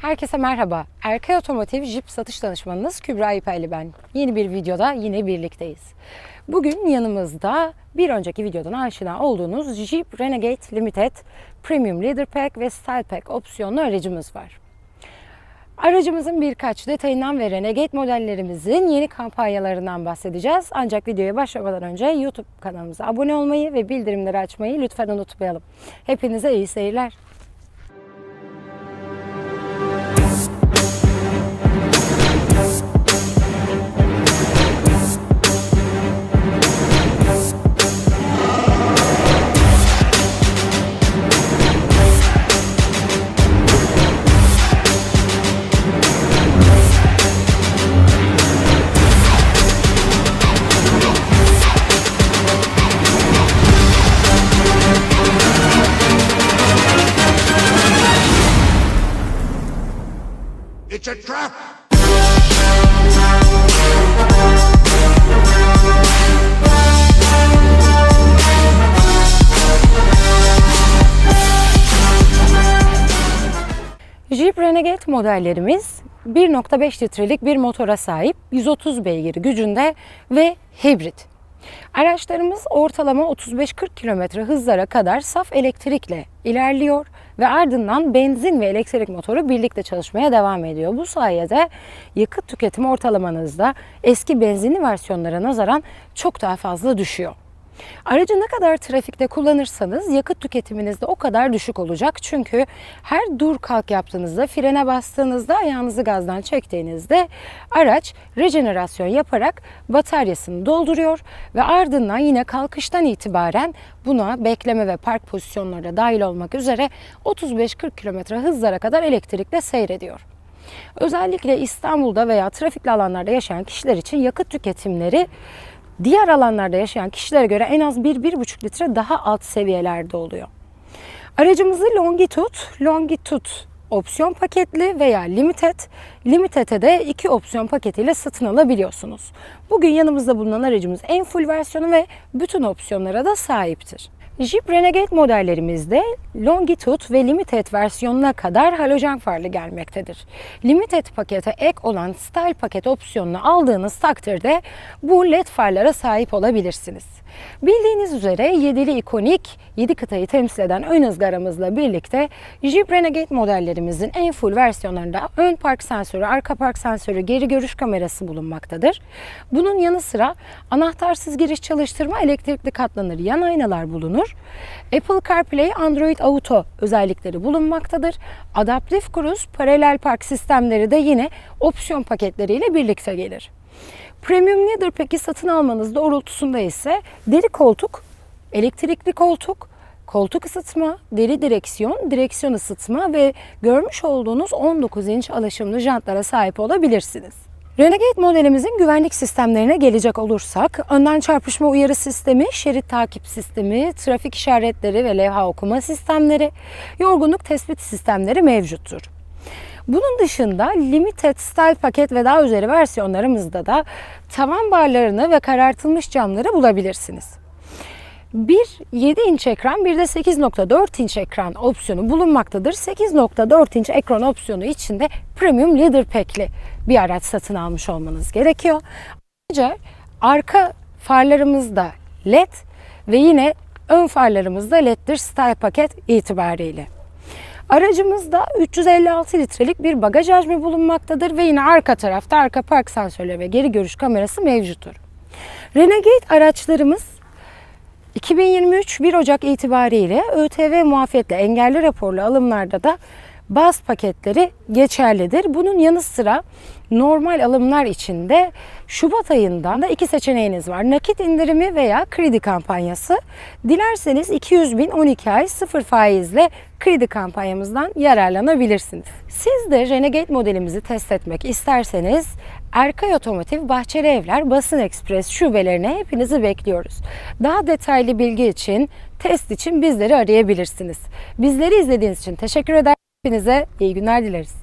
Herkese merhaba. Erkay Otomotiv Jeep satış danışmanınız Kübra İpekli ben. Yeni bir videoda yine birlikteyiz. Bugün yanımızda bir önceki videodan aşina olduğunuz Jeep Renegade Limited Premium Leader Pack ve Style Pack opsiyonlu aracımız var. Aracımızın birkaç detayından ve Renegade modellerimizin yeni kampanyalarından bahsedeceğiz. Ancak videoya başlamadan önce YouTube kanalımıza abone olmayı ve bildirimleri açmayı lütfen unutmayalım. Hepinize iyi seyirler. Trap! Jeep Renegade modellerimiz 1.5 litrelik bir motora sahip, 130 beygir gücünde ve hibrit. Araçlarımız ortalama 35-40 km hızlara kadar saf elektrikle ilerliyor ve ardından benzin ve elektrik motoru birlikte çalışmaya devam ediyor. Bu sayede yakıt tüketimi ortalamanızda eski benzinli versiyonlara nazaran çok daha fazla düşüyor. Aracı ne kadar trafikte kullanırsanız yakıt tüketiminiz de o kadar düşük olacak. Çünkü her dur kalk yaptığınızda, frene bastığınızda, ayağınızı gazdan çektiğinizde araç rejenerasyon yaparak bataryasını dolduruyor ve ardından yine kalkıştan itibaren buna bekleme ve park pozisyonları da dahil olmak üzere 35-40 km hızlara kadar elektrikle seyrediyor. Özellikle İstanbul'da veya trafikli alanlarda yaşayan kişiler için yakıt tüketimleri diğer alanlarda yaşayan kişilere göre en az 1-1,5 litre daha alt seviyelerde oluyor. Aracımızı Longitude, Longitude opsiyon paketli veya Limited, Limited'e de iki opsiyon paketiyle satın alabiliyorsunuz. Bugün yanımızda bulunan aracımız en full versiyonu ve bütün opsiyonlara da sahiptir. Jeep Renegade modellerimizde Longitude ve Limited versiyonuna kadar halojen farlı gelmektedir. Limited pakete ek olan Style paket opsiyonunu aldığınız takdirde bu led farlara sahip olabilirsiniz. Bildiğiniz üzere 7'li ikonik 7 kıtayı temsil eden ön ızgaramızla birlikte Jeep Renegade modellerimizin en full versiyonlarında ön park sensörü, arka park sensörü, geri görüş kamerası bulunmaktadır. Bunun yanı sıra anahtarsız giriş çalıştırma, elektrikli katlanır yan aynalar bulunur. Apple CarPlay, Android Auto özellikleri bulunmaktadır. Adaptif Cruise, paralel park sistemleri de yine opsiyon paketleriyle birlikte gelir. Premium Leather peki satın almanız doğrultusunda ise deri koltuk, elektrikli koltuk, koltuk ısıtma, deri direksiyon, direksiyon ısıtma ve görmüş olduğunuz 19 inç alaşımlı jantlara sahip olabilirsiniz. Renegade modelimizin güvenlik sistemlerine gelecek olursak, önden çarpışma uyarı sistemi, şerit takip sistemi, trafik işaretleri ve levha okuma sistemleri, yorgunluk tespit sistemleri mevcuttur. Bunun dışında Limited Style paket ve daha üzeri versiyonlarımızda da tavan barlarını ve karartılmış camları bulabilirsiniz. Bir 7 inç ekran bir de 8.4 inç ekran opsiyonu bulunmaktadır. 8.4 inç ekran opsiyonu içinde Premium Leader Pack'li bir araç satın almış olmanız gerekiyor. Ayrıca arka farlarımızda LED ve yine ön farlarımızda LED'dir Style paket itibariyle. Aracımızda 356 litrelik bir bagaj hacmi bulunmaktadır ve yine arka tarafta arka park sensörleri ve geri görüş kamerası mevcuttur. Renegade araçlarımız 2023 1 Ocak itibariyle ÖTV muafiyetle engelli raporlu alımlarda da baz paketleri geçerlidir. Bunun yanı sıra normal alımlar için de Şubat ayından da iki seçeneğiniz var. Nakit indirimi veya kredi kampanyası. Dilerseniz 200 bin 12 ay sıfır faizle kredi kampanyamızdan yararlanabilirsiniz. Siz de Renegade modelimizi test etmek isterseniz Erkay Otomotiv Bahçeli Evler Basın Ekspres şubelerine hepinizi bekliyoruz. Daha detaylı bilgi için, test için bizleri arayabilirsiniz. Bizleri izlediğiniz için teşekkür eder. Hepinize iyi günler dileriz.